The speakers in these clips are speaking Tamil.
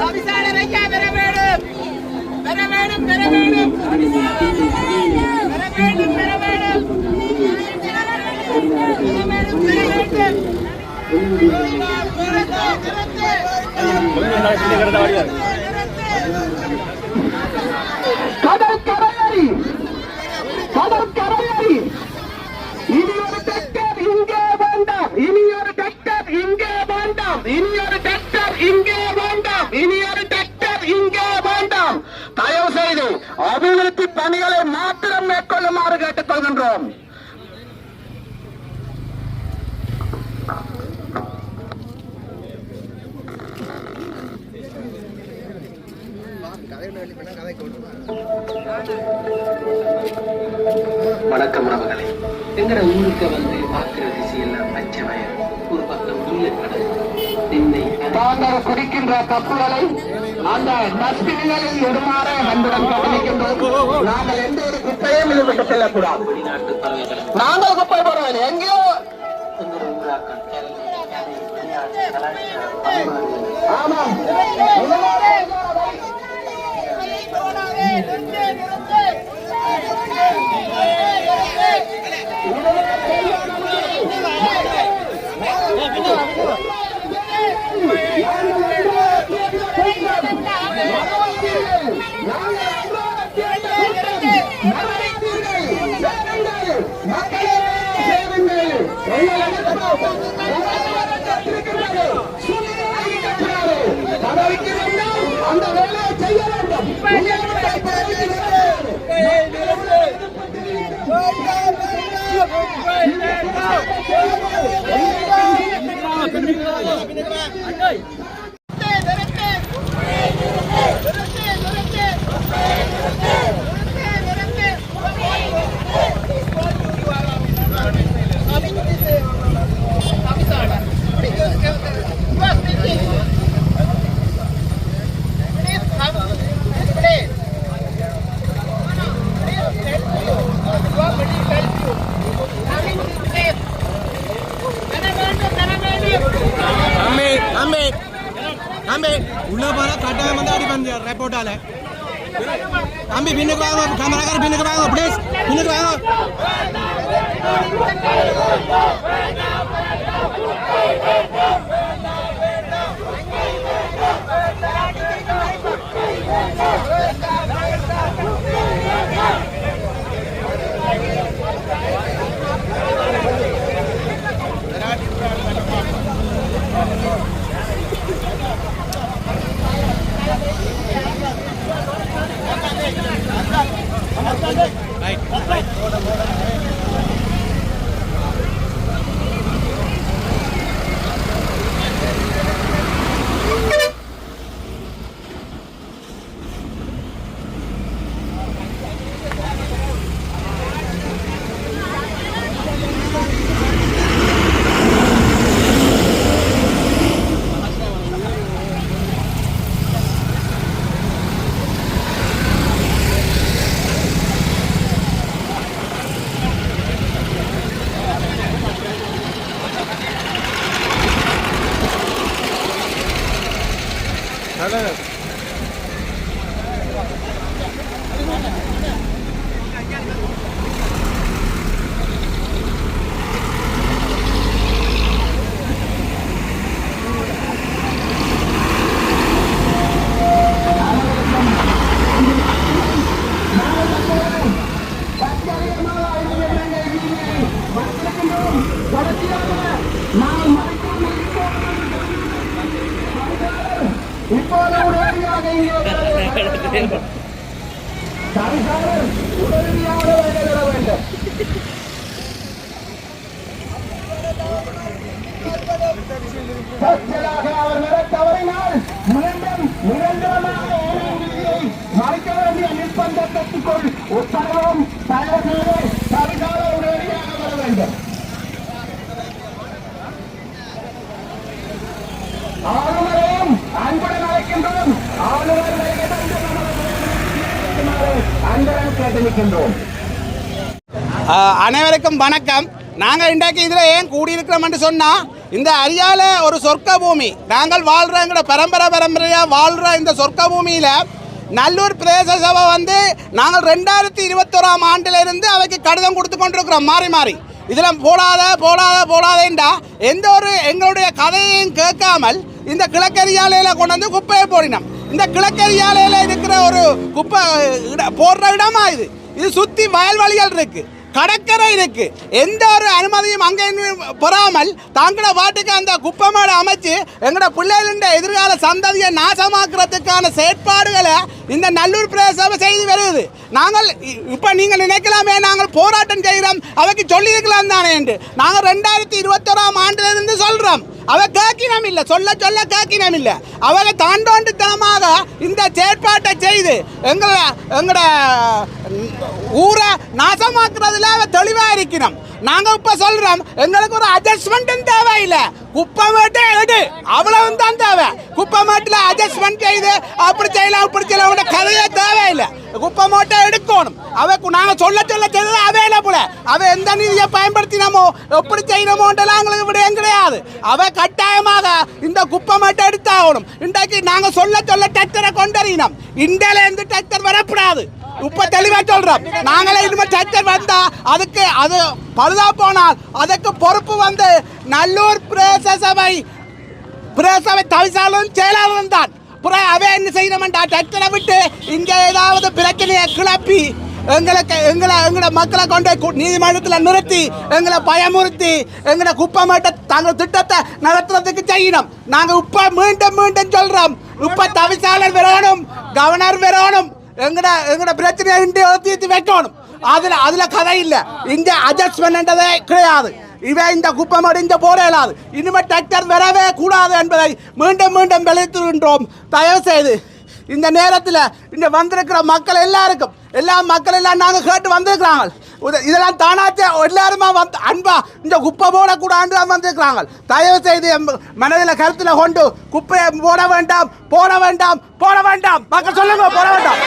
தவிசாளர் ஐயா பெற வேண்டும் பெற வேண்டும் பெற வேண்டும் பெற வேண்டும் பெற வேண்டும் பெற வேண்டும் பெற வேண்டும் கடல் கரையறி கடல் கரையறி இனி ஒரு டெக்டர் இங்கே வேண்டாம் இனி ஒரு டெக்டர் இங்கே வேண்டாம் இனி ஒரு டெக்டர் இங்கே வேண்டாம். இனி ஒரு டெக்டர் இங்கே வேண்டாம். தயவு செய்து அபிவிருத்தி பணிகளை மாத்திரம் மேற்கொள்ளுமாறு கேட்டுக்கொள்கின்றோம். வணக்கம் உறவுகளே. எங்கட ஊருக்கு வந்து குடிக்கின்ற கப்புகளை அந்த டஸ்ட்பின்களில் இடுமாற அன்புடன் கவனிக்கின்றோம் நாங்கள் எந்த ஒரு குப்பையும் இதுவிட்டு செல்லக்கூடாது. நாங்கள் குப்பை போடுவது எங்கேயோ ஆமாம். Hey, இப்போது அன்புடன் அனைவருக்கும் வணக்கம். நாங்கள் இன்றைக்கு இதில் ஏன் கூடியிருக்கிறோம்னு சொன்னால் இந்த அரியால ஒரு சொர்க்க பூமி நாங்கள் வாழ்கிற எங்களோட பரம்பரை பரம்பரையாக வாழ்கிற இந்த சொர்க்க பூமியில் நல்லூர் பிரதேச சபை வந்து நாங்கள் ரெண்டாயிரத்தி இருபத்தோராம் ஆண்டிலிருந்து அவைக்கு கடிதம் கொடுத்து கொண்டிருக்கிறோம் மாறி மாறி. இதில் போடாத போடாத போடாதேண்டா. எந்த ஒரு எங்களுடைய கதையையும் கேட்காமல் இந்த கிழக்கரியாலையில் கொண்டு வந்து குப்பையை போடினோம். இந்த கிழக்கரியாலையில் இருக்கிற ஒரு குப்பை போடுற இடமா இது. இது சுற்றி வயல்வெளிகள் இருக்கு. கடற்கரை இருக்கு. எந்த ஒரு அனுமதியும் அங்கே பெறாமல் தாங்கள வாட்டுக்கு அந்த குப்பமேடை அமைச்சு எங்களோட பிள்ளைகளின் எதிர்கால சந்ததியை நாசமாக்குறதுக்கான செயற்பாடுகளை இந்த நல்லூர் பிரதேச செய்து வருது. நாங்கள் இப்போ நீங்கள் நினைக்கலாமே நாங்கள் போராட்டம் செய்கிறோம் அவைக்கு சொல்லியிருக்கலாம் தானே என்று. நாங்கள் ரெண்டாயிரத்தி இருபத்தோராம் ஆண்டுலேருந்து சொல்கிறோம் அவ கேக்கினம் இல்லை. சொல்ல சொல்ல கேக்கினம் இல்லை. அவளை தாண்டோண்டுத்தனமாக இந்த செயற்பாட்டை செய்து எங்களை எங்களோட ஊரை நாசமாக்குறதுல தெளிவாக இருக்கணும். நாங்கள் இப்போ சொல்கிறோம் எங்களுக்கு ஒரு அட்ஜஸ்ட்மெண்ட்டும் தேவையில்லை. குப்பை மேட்டை எடு அவ்வளவு தான் தேவை. குப்பை மேட்டில் அட்ஜஸ்ட்மெண்ட் செய்து அப்படி செய்யலாம் இப்படி செய்யலாம் கதையே தேவையில்லை. குப்பை மூட்டை எடுக்கணும். அவ கு- நாங்க சொல்ல சொல்ல செய்தது அவைலபிள் அவ எந்த நிதியை பயன்படுத்தினமோ எப்படி செய்யணுமோன்றலாம் எங்களுக்கு விடயம் கிடையாது. அவ கட்டாயமாக இந்த குப்பை மூட்டை எடுத்தாகணும். இன்றைக்கு நாங்க சொல்ல சொல்ல டக்டரை கொண்டறியினோம். இந்தியால இருந்து டக்டர் வரக்கூடாது. இப்ப தெளிவா சொல்றோம். நாங்களே இனிமேல் டக்டர் வந்தா அதுக்கு அது பழுதா போனால் அதுக்கு பொறுப்பு வந்து நல்லூர் பிரதேச சபை. பிரதேசபை தவிசாலும் செயலாளரும் தான். புற அவன் என்ன செய்யணும்டா டக்டரை விட்டு இங்கே ஏதாவது பிரச்சனையை கிளப்பி எங்களுக்கு எங்களை எங்களை மக்களை கொண்டு நீதிமன்றத்தில் நிறுத்தி எங்களை பயமுறுத்தி எங்களை குப்பை மாட்ட தங்கள் திட்டத்தை நடத்துறதுக்கு செய்யணும். நாங்கள் இப்ப மீண்டும் மீண்டும் சொல்கிறோம் இப்ப தவிசாளர் வரணும் கவர்னர் வரணும் எங்கட எங்கட பிரச்சனையை இன்றி ஒத்தி வைக்கணும். அதில் அதில் கதை இல்லை. இங்க அட்ஜஸ்ட்மெண்ட்ன்றதே கிடையாது. இவன் இந்த குப்பம் அடிஞ்ச போட இனிமேல் டிராக்டர் வரவே கூடாது என்பதை மீண்டும் மீண்டும் விளைத்துகின்றோம் தயவு செய்து இந்த நேரத்தில் இந்த வந்திருக்கிற மக்கள் எல்லாருக்கும் எல்லா மக்கள் எல்லாம் நாங்கள் கேட்டு வந்திருக்கிறாங்க. உத- இதெல்லாம் தானாச்சே எல்லாருமா வந்து அன்பா இந்த குப்பை போடக்கூடாது தான் வந்திருக்கிறாங்க. தயவு செய்து மனதில் கருத்தில் கொண்டு குப்பையை போட வேண்டாம் போட வேண்டாம் போட வேண்டாம். மக்கள் சொல்லுங்க போட வேண்டாம்.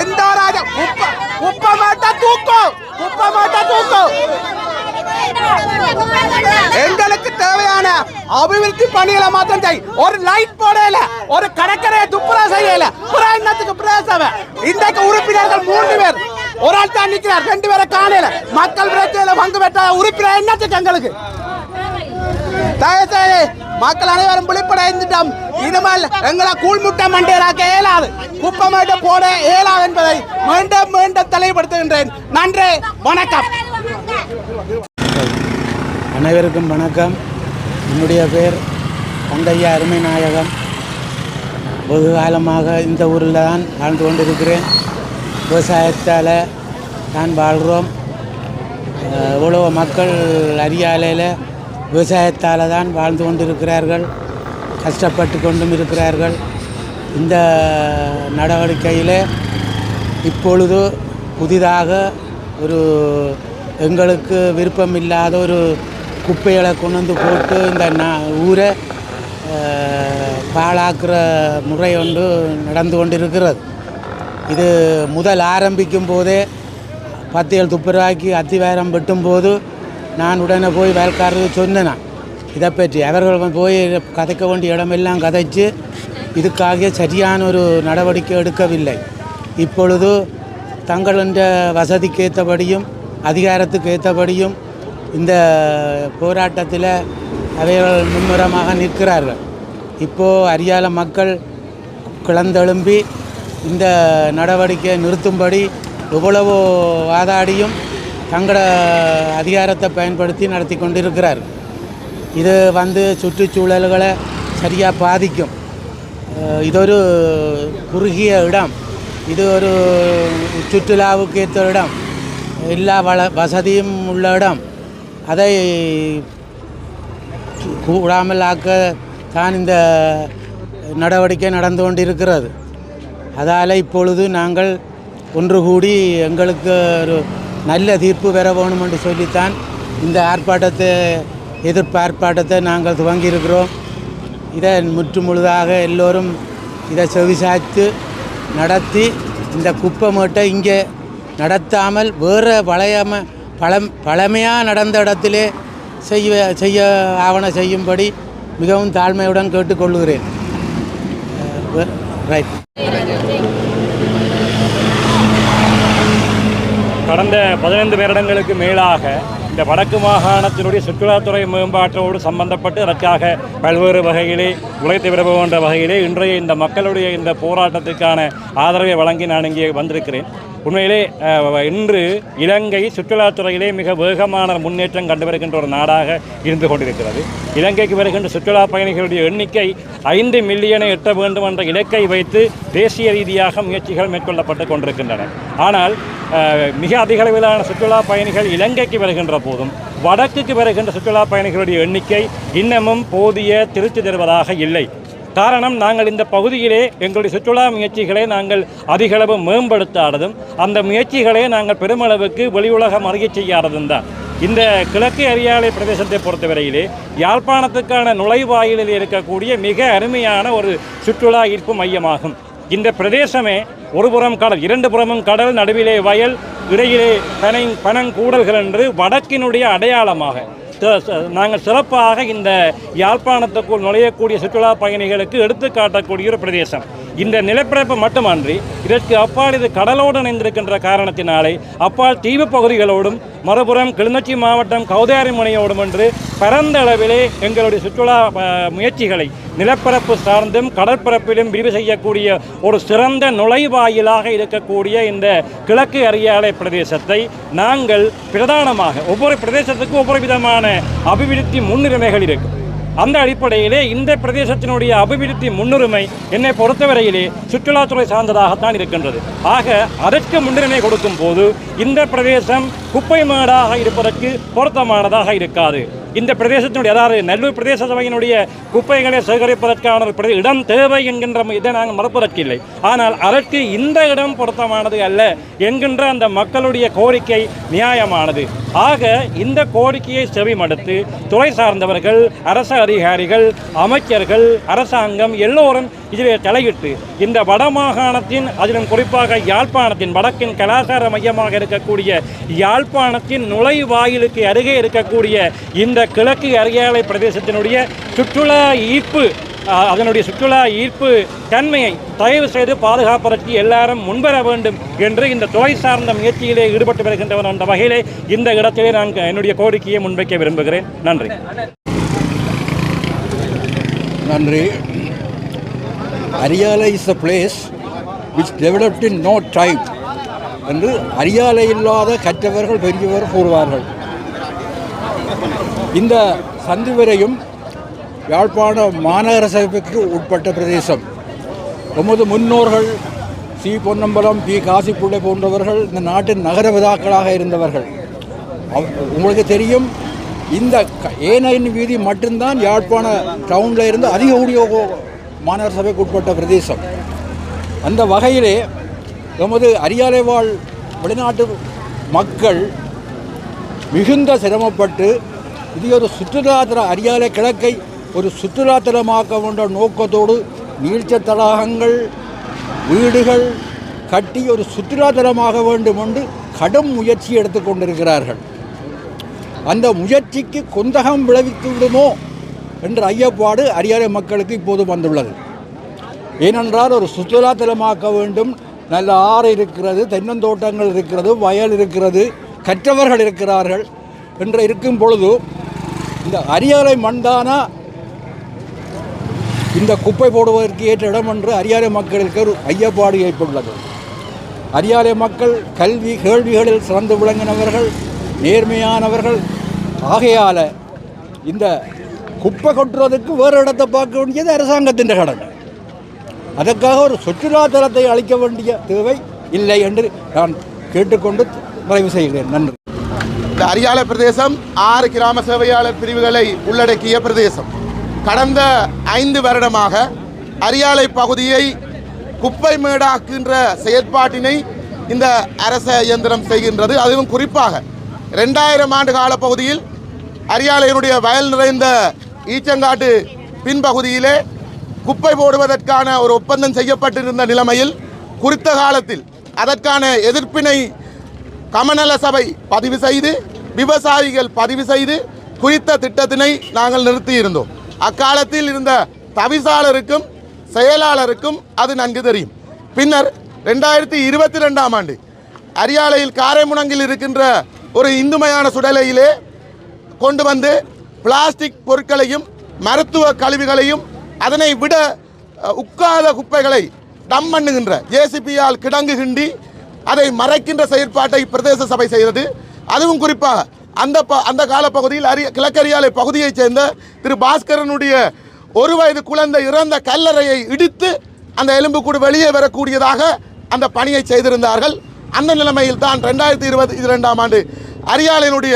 எந்த ஒரு குப்பை குப்பை மாட்டா தூக்கும் குப்பை மாட்டா எங்களுக்கு தேவையான அபிவிருத்தி பணிகளை மாத்திரம் செய். ஒரு லைட் போடல ஒரு கடற்கரையை துப்புரா செய்யல. புறா என்னத்துக்கு பிரேசவ இன்றைக்கு உறுப்பினர்கள் மூன்று பேர். ஒரு ஆள் தான் நிற்கிறார் ரெண்டு பேரை காணல. மக்கள் பிரச்சனையில பங்கு பெற்ற உறுப்பினர் என்னத்துக்கு எங்களுக்கு. தயவுசெய்து மக்கள் அனைவரும் விழிப்படைந்துட்டோம் இனிமேல் எங்களை கூழ்முட்டை மண்டையராக்க இயலாது. குப்பமேட்டை போட இயலாது என்பதை மீண்டும் மீண்டும் தெளிவுபடுத்துகின்றேன். நன்றி வணக்கம். அனைவருக்கும் வணக்கம். என்னுடைய பேர் தந்தையா அருமை நாயகம். வெகு காலமாக இந்த ஊரில் தான் வாழ்ந்து கொண்டிருக்கிறேன். விவசாயத்தால் தான் வாழ்கிறோம். அஹ், மக்கள் அரியாலையில் விவசாயத்தால் தான் வாழ்ந்து கொண்டிருக்கிறார்கள் கஷ்டப்பட்டு கொண்டும் இருக்கிறார்கள். இந்த நடவடிக்கையில் இப்பொழுது புதிதாக ஒரு எங்களுக்கு விருப்பம் இல்லாத ஒரு குப்பைகளை கொண்டு வந்து போட்டு இந்த நா- ஊரை பாழாக்குற முறை ஒன்று நடந்து கொண்டிருக்கிறது. இது முதல் ஆரம்பிக்கும் போதே பத்தியல் துப்புரவாக்கி அத்திவாரம் வெட்டும்போது நான் உடனே போய் வேலைக்காரருக்கு சொன்னேன் இதை பற்றி. அவர்கள் போய் கதைக்க வேண்டிய இடமெல்லாம் கதைச்சு இதுக்காக சரியான ஒரு நடவடிக்கை எடுக்கவில்லை. இப்பொழுது தங்களின் வசதிக்கு ஏற்றபடியும் அதிகாரத்துக்கு ஏற்றபடியும் இந்த போராட்டத்தில் அவைகள் மும்முரமாக நிற்கிறார்கள். இப்போது அரியால மக்கள் கிளந்தெழும்பி இந்த நடவடிக்கையை நிறுத்தும்படி எவ்வளவோ வாதாடியும் தங்களோட அதிகாரத்தை பயன்படுத்தி நடத்தி இருக்கிறார் இது வந்து சுற்றுச்சூழல்களை சரியாக பாதிக்கும். இது இதொரு குறுகிய இடம். இது ஒரு சுற்றுலாவுக்கு ஏற்ற இடம். எல்லா வள வசதியும் உள்ள இடம். அதை கூடாமல் ஆக்க தான் இந்த நடவடிக்கை நடந்து கொண்டிருக்கிறது. அதால் இப்பொழுது நாங்கள் ஒன்று கூடி எங்களுக்கு ஒரு நல்ல தீர்ப்பு பெற வேணும் என்று சொல்லித்தான் இந்த ஆர்ப்பாட்டத்தை எதிர்ப்பு ஆர்ப்பாட்டத்தை நாங்கள் துவங்கியிருக்கிறோம். இதை முற்று முழுதாக எல்லோரும் இதை செவிசாய்த்து நடத்தி இந்த குப்பை மூட்டை இங்கே நடத்தாமல் வேறு பழையம பழம் பழமையாக நடந்த இடத்திலே செய்ய செய்ய ஆவண செய்யும்படி மிகவும் தாழ்மையுடன் கேட்டுக்கொள்கிறேன். ரைட் கடந்த பதினைந்து வருடங்களுக்கு மேலாக இந்த வடக்கு மாகாணத்தினுடைய சுற்றுலாத்துறை மேம்பாட்டோடு சம்பந்தப்பட்டு அதற்காக பல்வேறு வகையிலே உழைத்து விரும்புகின்ற வகையிலே இன்றைய இந்த மக்களுடைய இந்த போராட்டத்திற்கான ஆதரவை வழங்கி நான் இங்கே வந்திருக்கிறேன். உண்மையிலே இன்று இலங்கை சுற்றுலாத்துறையிலே மிக வேகமான முன்னேற்றம் கண்டு வருகின்ற ஒரு நாடாக இருந்து கொண்டிருக்கிறது. இலங்கைக்கு வருகின்ற சுற்றுலா பயணிகளுடைய எண்ணிக்கை ஐந்து மில்லியனை எட்ட வேண்டும் என்ற இலக்கை வைத்து தேசிய ரீதியாக முயற்சிகள் மேற்கொள்ளப்பட்டு கொண்டிருக்கின்றன. ஆனால் மிக அதிக அளவிலான சுற்றுலா பயணிகள் இலங்கைக்கு வருகின்ற போதும் வடக்குக்கு வருகின்ற சுற்றுலா பயணிகளுடைய எண்ணிக்கை இன்னமும் போதிய திருச்சி தருவதாக இல்லை. காரணம் நாங்கள் இந்த பகுதியிலே எங்களுடைய சுற்றுலா முயற்சிகளை நாங்கள் அதிகளவு மேம்படுத்தாததும் அந்த முயற்சிகளை நாங்கள் பெருமளவுக்கு வெளி உலகம் அறிய செய்யாததும் தான். இந்த கிழக்கு அரியாலை பிரதேசத்தை பொறுத்தவரையிலே யாழ்ப்பாணத்துக்கான நுழைவாயிலில் இருக்கக்கூடிய மிக அருமையான ஒரு சுற்றுலா ஈர்ப்பு மையமாகும். இந்த பிரதேசமே ஒரு புறம் கடல் இரண்டு புறமும் கடல் நடுவிலே வயல் இடையிலே பனை பனங்கூடல்கள் என்று வடக்கினுடைய அடையாளமாக நாங்கள் சிறப்பாக இந்த யாழ்ப்பாணத்துக்குள் நுழையக்கூடிய சுற்றுலா பயணிகளுக்கு எடுத்து காட்டக்கூடிய ஒரு பிரதேசம். இந்த நிலப்பரப்பு மட்டுமன்றி இதற்கு அப்பால் இது கடலோடு இணைந்திருக்கின்ற காரணத்தினாலே அப்பால் தீவு பகுதிகளோடும் மறுபுறம் கிளிநொச்சி மாவட்டம் கௌதாரி முனையோடும் என்று பரந்த அளவிலே எங்களுடைய சுற்றுலா முயற்சிகளை நிலப்பரப்பு சார்ந்தும் கடற்பரப்பிலும் விரிவு செய்யக்கூடிய ஒரு சிறந்த நுழைவாயிலாக இருக்கக்கூடிய இந்த கிழக்கு அரியாலை பிரதேசத்தை நாங்கள் பிரதானமாக ஒவ்வொரு பிரதேசத்துக்கும் ஒவ்வொரு விதமான அபிவிருத்தி முன்னுரிமைகள் இருக்கும் அந்த அடிப்படையிலே இந்த பிரதேசத்தினுடைய அபிவிருத்தி முன்னுரிமை என்னை பொறுத்தவரையிலே சுற்றுலாத்துறை சார்ந்ததாகத்தான் இருக்கின்றது. ஆக அதற்கு முன்னுரிமை கொடுக்கும் போது இந்த பிரதேசம் குப்பை மேடாக இருப்பதற்கு பொருத்தமானதாக இருக்காது. இந்த பிரதேசத்தினுடைய அதாவது நல்லூர் பிரதேச சபையினுடைய குப்பைகளை சேகரிப்பதற்கான இடம் தேவை என்கின்ற இதை நாங்கள் மறப்பதற்கில்லை. ஆனால் அதற்கு இந்த இடம் பொருத்தமானது அல்ல என்கின்ற அந்த மக்களுடைய கோரிக்கை நியாயமானது. ஆக இந்த கோரிக்கையை செவிமடுத்து துறை சார்ந்தவர்கள் அரசு அதிகாரிகள் அமைச்சர்கள் அரசாங்கம் எல்லோரும் இதில் தலையிட்டு இந்த வடமாகாணத்தின் அதிலும் குறிப்பாக யாழ்ப்பாணத்தின் வடக்கின் கலாச்சார மையமாக இருக்கக்கூடிய யாழ்ப்பாணத்தின் நுழைவாயிலுக்கு அருகே இருக்கக்கூடிய இந்த கிழக்கு அரியாலை பிரதேசத்தினுடைய சுற்றுலா ஈர்ப்பு அதனுடைய சுற்றுலா ஈர்ப்பு தன்மையை தயவு செய்து பாதுகாப்பதற்கு எல்லாரும் முன்வர வேண்டும் என்று இந்த துறை சார்ந்த முயற்சியிலே ஈடுபட்டு வருகின்றவர் அந்த வகையிலே இந்த இடத்திலே நான் என்னுடைய கோரிக்கையை முன்வைக்க விரும்புகிறேன். நன்றி. நன்றி. Ariyalai is a place which developed in no time என்று அரியாலை இல்லாத கற்றவர்கள் பெரியவர் கூறுவார்கள். இந்த சந்திவரையும் யாழ்ப்பாண மாநகர சபைக்கு உட்பட்ட பிரதேசம். நமது முன்னோர்கள் சி பொன்னம்பலம் பி காசிப்புள்ளை போன்றவர்கள் இந்த நாட்டின் நகர விதாக்களாக இருந்தவர்கள். உங்களுக்கு தெரியும் இந்த க- ஏனையின் வீதி மட்டும்தான் யாழ்ப்பாண டவுனில் இருந்து அதிக கூடிய மாநகர சபைக்கு உட்பட்ட பிரதேசம். அந்த வகையிலே நமது அரியாலை வாழ் வெளிநாட்டு மக்கள் மிகுந்த சிரமப்பட்டு இது ஒரு சுற்றுலாத்தல அரியாலை கிழக்கை ஒரு சுற்றுலாத்தலமாக்க வேண்ட நோக்கத்தோடு நீர்ச்சத் தடாகங்கள் வீடுகள் கட்டி ஒரு சுற்றுலாத்தலமாக வேண்டும் என்று கடும் முயற்சி எடுத்துக்கொண்டிருக்கிறார்கள் அந்த முயற்சிக்கு குந்தகம் விளைவித்து விடுமோ என்ற ஐயப்பாடு அரியாலை மக்களுக்கு இப்போது வந்துள்ளது. ஏனென்றால் ஒரு சுற்றுலாத்தலமாக்க வேண்டும். நல்ல ஆறு இருக்கிறது தென்னந்தோட்டங்கள் இருக்கிறது வயல் இருக்கிறது கற்றவர்கள் இருக்கிறார்கள் என்று இருக்கும் பொழுது இந்த அரியாலை மண்தானா இந்த குப்பை போடுவதற்கு ஏற்ற இடம் என்று அரியாலை மக்களுக்கு ஒரு ஐயப்பாடு ஏற்பட்டுள்ளது. அரியாலை மக்கள் கல்வி கேள்விகளில் சிறந்து விளங்கினவர்கள் நேர்மையானவர்கள். ஆகையால் இந்த குப்பை கொட்டுறதுக்கு வேறு இடத்தை பார்க்க வேண்டியது அரசாங்கத்தின் கடமை அதற்காக ஒரு சுற்றுலாத்தலத்தை அளிக்க வேண்டிய தேவை இல்லை என்று நான் கேட்டுக்கொண்டு நிறைவு செய்கிறேன். நன்றி. இந்த அரியாலை பிரதேசம் ஆறு கிராம சேவையாளர் பிரிவுகளை உள்ளடக்கிய பிரதேசம். கடந்த ஐந்து வருடமாக அரியாலை பகுதியை குப்பை மேடாக்குகின்ற செயற்பாட்டினை இந்த அரச இயந்திரம் செய்கின்றது. அதுவும் குறிப்பாக ரெண்டாயிரம் ஆண்டு கால பகுதியில் அரியாலையினுடைய வயல் நிறைந்த ஈச்சங்காட்டு பின்பகுதியிலே குப்பை போடுவதற்கான ஒரு ஒப்பந்தம் செய்யப்பட்டிருந்த நிலைமையில் குறித்த காலத்தில் அதற்கான எதிர்ப்பினை கமநல சபை பதிவு செய்து விவசாயிகள் பதிவு செய்து குறித்த திட்டத்தினை நாங்கள் நிறுத்தியிருந்தோம். அக்காலத்தில் இருந்த தவிசாளருக்கும் செயலாளருக்கும் அது நன்கு தெரியும். பின்னர் ரெண்டாயிரத்தி இருபத்தி ரெண்டாம் ஆண்டு அரியாலையில் காரைமுனங்கில் இருக்கின்ற ஒரு இந்துமையான சுடலையிலே கொண்டு வந்து பிளாஸ்டிக் பொருட்களையும் மருத்துவ கழிவுகளையும் அதனை விட உட்காத குப்பைகளை டம் பண்ணுகின்ற ஜேசிபியால் கிடங்கு கிண்டி அதை மறைக்கின்ற செயற்பாட்டை பிரதேச சபை செய்தது. அதுவும் குறிப்பாக அந்த ப அந்த காலப்பகுதியில் அரிய கிழக்கரியாலை பகுதியைச் சேர்ந்த திரு பாஸ்கரனுடைய ஒரு வயது குழந்தை இறந்த கல்லறையை இடித்து அந்த எலும்புக்கூடு வெளியே வரக்கூடியதாக அந்த பணியை செய்திருந்தார்கள். அந்த நிலைமையில் தான் ரெண்டாயிரத்தி இருபத்தி இரண்டாம் ஆண்டு அரியாலையினுடைய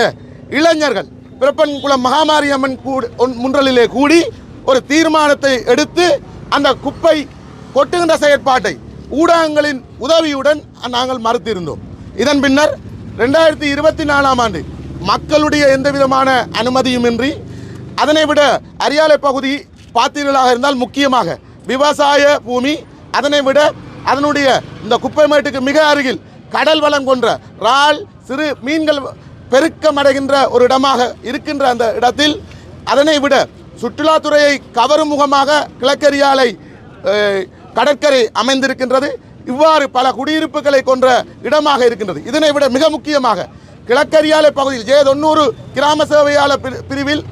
இளைஞர்கள் பிறப்பன்குளம் மகாமாரியம்மன் கூடு ஒன்- முன்றலிலே கூடி ஒரு தீர்மானத்தை எடுத்து அந்த குப்பை கொட்டுகின்ற செயற்பாட்டை ஊடகங்களின் உதவியுடன் நாங்கள் மறுத்திருந்தோம். இதன் பின்னர் ரெண்டாயிரத்தி இருபத்தி நாலாம் ஆண்டு மக்களுடைய எந்த விதமான அனுமதியுமின்றி அதனை விட அரியாலை பகுதி பார்த்தீர்களாக இருந்தால் முக்கியமாக விவசாய பூமி அதனை விட அதனுடைய இந்த குப்பை மேட்டுக்கு மிக அருகில் கடல் வளம் கொன்ற இறால் சிறு மீன்கள் பெருக்கமடைகின்ற ஒரு இடமாக இருக்கின்ற அந்த இடத்தில் அதனை விட சுற்றுலாத்துறையை கவரும் முகமாக கிழக்கரியாலை கடற்கரை அமைந்திருக்கின்றது. இவ்வாறு பல குடியிருப்புகளை கொன்ற இடமாக இருக்கின்றது. இதனை விட மிக முக்கியமாக கிழக்கரியாலை பகுதியில் ஜே தொண்ணூறு கிராம சேவையாளர் பிரி- பிரிவில்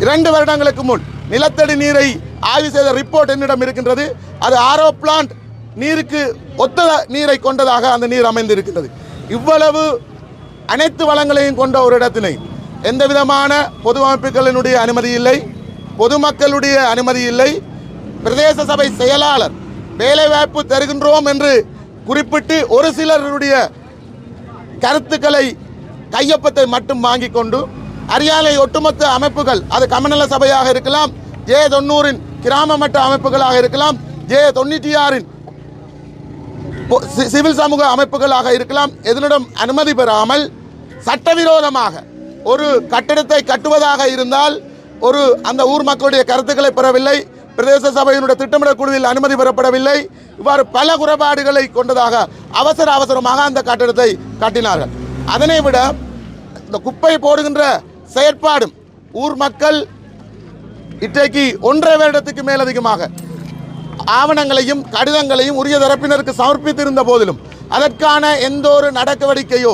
இரண்டு வருடங்களுக்கு முன் நிலத்தடி நீரை ஆய்வு செய்த ரிப்போர்ட் என்னிடம் இருக்கின்றது. அது ஆரோ பிளான்ட் நீருக்கு ஒத்த நீரை கொண்டதாக அந்த நீர் அமைந்திருக்கின்றது. இவ்வளவு அனைத்து வளங்களையும் கொண்ட ஒரு இடத்தினை எந்த விதமான பொது அமைப்புகளினுடைய அனுமதி இல்லை. பொதுமக்களுடைய அனுமதி இல்லை. பிரதேச சபை செயலாளர் வேலைவாய்ப்பு தருகின்றோம் என்று குறிப்பிட்டு ஒரு சிலருடைய கருத்துக்களை கையொப்பத்தை மட்டும் வாங்கி கொண்டு அரியாலை ஒட்டுமொத்த அமைப்புகள் அது கமநல சபையாக இருக்கலாம் ஜே தொண்ணூறின் கிராம மட்ட அமைப்புகளாக இருக்கலாம் ஜே தொண்ணூற்றி ஆறின் பொ- சி- சிவில் சமூக அமைப்புகளாக இருக்கலாம். எதனிடம் அனுமதி பெறாமல் சட்டவிரோதமாக ஒரு கட்டிடத்தை கட்டுவதாக இருந்தால் ஒரு அந்த ஊர் மக்களுடைய கருத்துக்களை பெறவில்லை. பிரதேச சபையினுடைய திட்டமிடல் குழுவில் அனுமதி பெறப்படவில்லை. இவ்வாறு பல குறைபாடுகளை கொண்டதாக அவசர அவசரமாக அந்த கட்டிடத்தை கட்டினார்கள். அதனை விட இந்த குப்பை போடுகின்ற செயற்பாடும் ஊர் மக்கள் இன்றைக்கு ஒன்றரை வருடத்துக்கு மேலதிகமாக ஆவணங்களையும் கடிதங்களையும் உரிய தரப்பினருக்கு சமர்ப்பித்திருந்த போதிலும் அதற்கான எந்த ஒரு நடவடிக்கையோ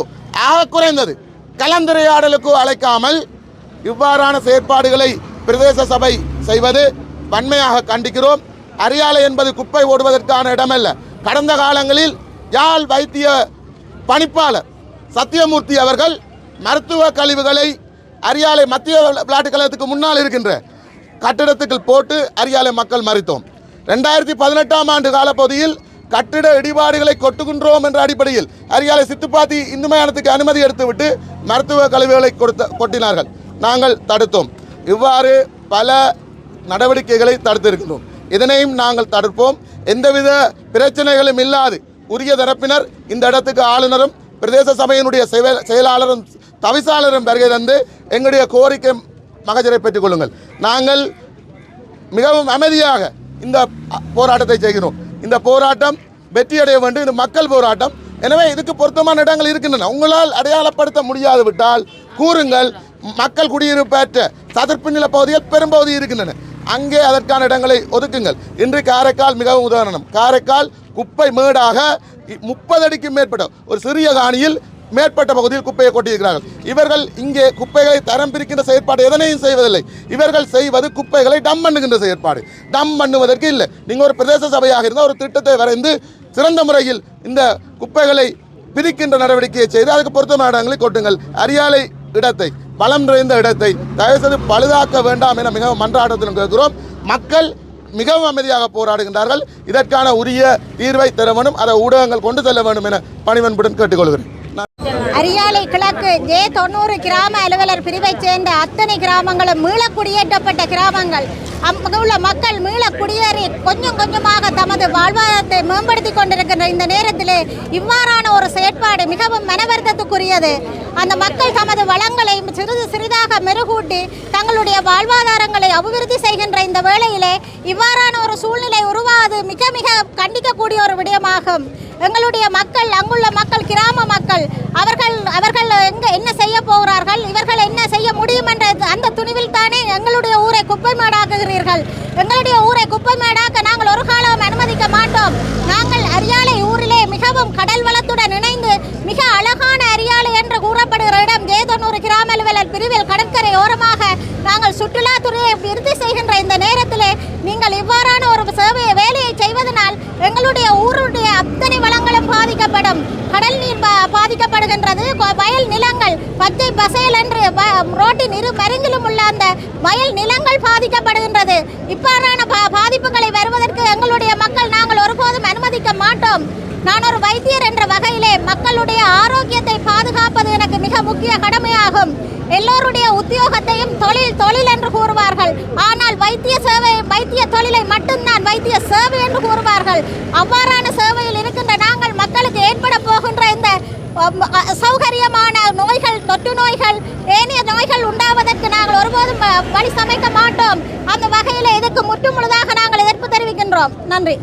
ஆக குறைந்தது. கலந்துரையாடலுக்கோ அழைக்காமல் இவ்வாறான செயற்பாடுகளை பிரதேச சபை செய்வது வன்மையாக கண்டிக்கிறோம். அரியாலை என்பது குப்பை ஓடுவதற்கான இடமல்ல. கடந்த காலங்களில் யாழ் வைத்திய பணிப்பாளர் சத்தியமூர்த்தி அவர்கள் மருத்துவ கழிவுகளை அரியாலை மத்திய விளையாட்டுக் கழகத்துக்கு முன்னால் இருக்கின்ற கட்டிடத்துக்குள் போட்டு அரியாலை மக்கள் மறித்தோம். ரெண்டாயிரத்தி பதினெட்டாம் ஆண்டு காலப்பகுதியில் கட்டிட இடிபாடுகளை கொட்டுகின்றோம் என்ற அடிப்படையில் அரியாலை சித்துப்பாத்தி இந்து மயானத்துக்கு அனுமதி எடுத்துவிட்டு மருத்துவ கழிவுகளை கொடுத்த கொட்டினார்கள். நாங்கள் தடுத்தோம். இவ்வாறு பல நடவடிக்கைகளை தடுத்திருக்கிறோம். இதனையும் நாங்கள் தடுப்போம். எந்தவித பிரச்சனைகளும் இல்லாது உரிய தரப்பினர் இந்த இடத்துக்கு ஆளுநரும் பிரதேச சபையினுடைய செயலாளரும் தவிசாளரும் வருகை தந்து எங்களுடைய கோரிக்கை மகஜரை பெற்றுக் கொள்ளுங்கள். நாங்கள் மிகவும் அமைதியாக இந்த போராட்டத்தை செய்கிறோம். இந்த போராட்டம் வெற்றியடைய வேண்டும். இது மக்கள் போராட்டம். எனவே இதுக்கு பொருத்தமான இடங்கள் இருக்கின்றன. உங்களால் அடையாளப்படுத்த முடியாது விட்டால் கூறுங்கள். மக்கள் குடியிருப்பேற்ற சதுர்ப்பு நில பகுதிகள் பெரும்பகுதி இருக்கின்றன. அங்கே அதற்கான இடங்களை ஒதுக்குங்கள். இன்று காரைக்கால் மிகவும் உதாரணம். காரைக்கால் குப்பை மேடாக முப்பது அடிக்கு மேற்பட்ட ஒரு சிறிய காணியில் மேற்பட்ட பகுதியில் குப்பையை கொட்டியிருக்கிறார்கள். இவர்கள் இங்கே குப்பைகளை தரம் பிரிக்கின்ற செயற்பாடு எதனையும் செய்வதில்லை. இவர்கள் செய்வது குப்பைகளை டம் பண்ணுகின்ற செயற்பாடு. டம் பண்ணுவதற்கு இல்லை. நீங்கள் ஒரு பிரதேச சபையாக இருந்தால் ஒரு திட்டத்தை வரைந்து சிறந்த முறையில் இந்த குப்பைகளை பிரிக்கின்ற நடவடிக்கையை செய்து அதுக்கு பொருத்தமான இடங்களை கொட்டுங்கள். அரியாலை இடத்தை. பலம் நிறைந்த இடத்தை தயவுசெய்து பழுதாக்க வேண்டாம் என மிகவும் மன்றாட்டத்தில் கேட்கிறோம் மக்கள் மிகவும் அமைதியாக போராடுகின்றார்கள். இதற்கான உரிய தீர்வை தர வேண்டும். அதை ஊடகங்கள் கொண்டு செல்ல வேண்டும் என பணிவன்புடன் கேட்டுக்கொள்கிறேன். அரியாலை கிழக்கு ஜே தொண்ணூறு கிராம அலுவலர் பிரிவைச் சேர்ந்த அத்தனை கிராமங்களும் மீள குடியேற்றப்பட்ட கிராமங்கள். அங்குள்ள மக்கள் மீள குடியேறி கொஞ்சம் கொஞ்சமாக தமது வாழ்வாதாரத்தை மேம்படுத்தி கொண்டிருக்கின்ற இந்த நேரத்திலே இவ்வாறான ஒரு செயற்பாடு மிகவும் மனவருத்தத்துக்குரியது. அந்த மக்கள் தமது வளங்களை சிறிது சிறிதாக மெருகூட்டி தங்களுடைய வாழ்வாதாரங்களை அபிவிருத்தி செய்கின்ற இந்த வேளையிலே இவ்வாறான ஒரு சூழ்நிலை உருவாது மிக மிக கண்டிக்கக்கூடிய ஒரு விடயமாகும். எங்களுடைய மக்கள் அங்குள்ள மக்கள் கிராம மக்கள் அவர்கள் அவர்கள் எங்க என்ன செய்ய போகிறார்கள் இவர்கள் என்ன செய்ய முடியும் என்ற அந்த துணிவில் தானே எங்களுடைய ஊரை குப்பை மேடாக்குகிறீர்கள் எங்களுடைய ஊரை குப்பை மேடாக்க நாங்கள் ஒரு காலம் அனுமதிக்க மாட்டோம். நாங்கள் அரியாலை ஊரிலே மிகவும் கடல் வளத்துடன் இணைந்து மிக அழகான அரியாலை என்று கூறப்படுகிற இடம் ஜெயதொன்னூறு கிராம அலுவலர் பிரிவில் கடற்கரை ஓரமாக நாங்கள் சுற்றுலாத்துறையை விருத்தி செய்கின்ற இந்த நேரத்திலே நீங்கள் இவ்வாறான ஒரு சேவையை வேலையை செய்வதனால் எங்களுடைய ஊருடைய அத்தனை வளங்களும் பாதிக்கப்படும். கடல் நீர் பா- பாதிக்கப்படுகின்றது. வயல் நிலங்கள் பச்சை என்று வ- ரோட்டின் இரு மருங்கிலும் உள்ள அந்த வயல் நிலங்கள் பாதிக்கப்படுகின்றது. இவ்வாறான பா- பாதிப்புகளை வருவதற்கு எங்களுடைய மக்கள் நாங்கள் ஒருபோதும் அனுமதிக்க மாட்டோம். நான் ஒரு வைத்தியர் என்ற வகையிலே மக்களுடைய ஆரோக்கியத்தை பாதுகாப்பது எனக்கு மிக முக்கிய கடமையாகும். எல்லோருடைய உத்தியோகத்தையும் தொழில் தொழில் என்று கூறுவார்கள். ஆனால் வைத்திய சேவை வைத்திய தொழிலை மட்டும்தான் வைத்திய சேவை என்று கூறுவார்கள். அவ்வாறான சேவையில் இருக்கின்ற நாங்கள் மக்களுக்கு ஏற்பட போகின்ற இந்த அம், அ- சௌகரியமான நோய்கள் தொற்று நோய்கள் ஏனைய நோய்கள் உண்டாவதற்கு நாங்கள் ஒருபோதும் வழி சமைக்க மாட்டோம். அந்த வகையில் இதுக்கு முற்று முழுதாக நாங்கள் எதிர்ப்பு தெரிவிக்கின்றோம். நன்றி.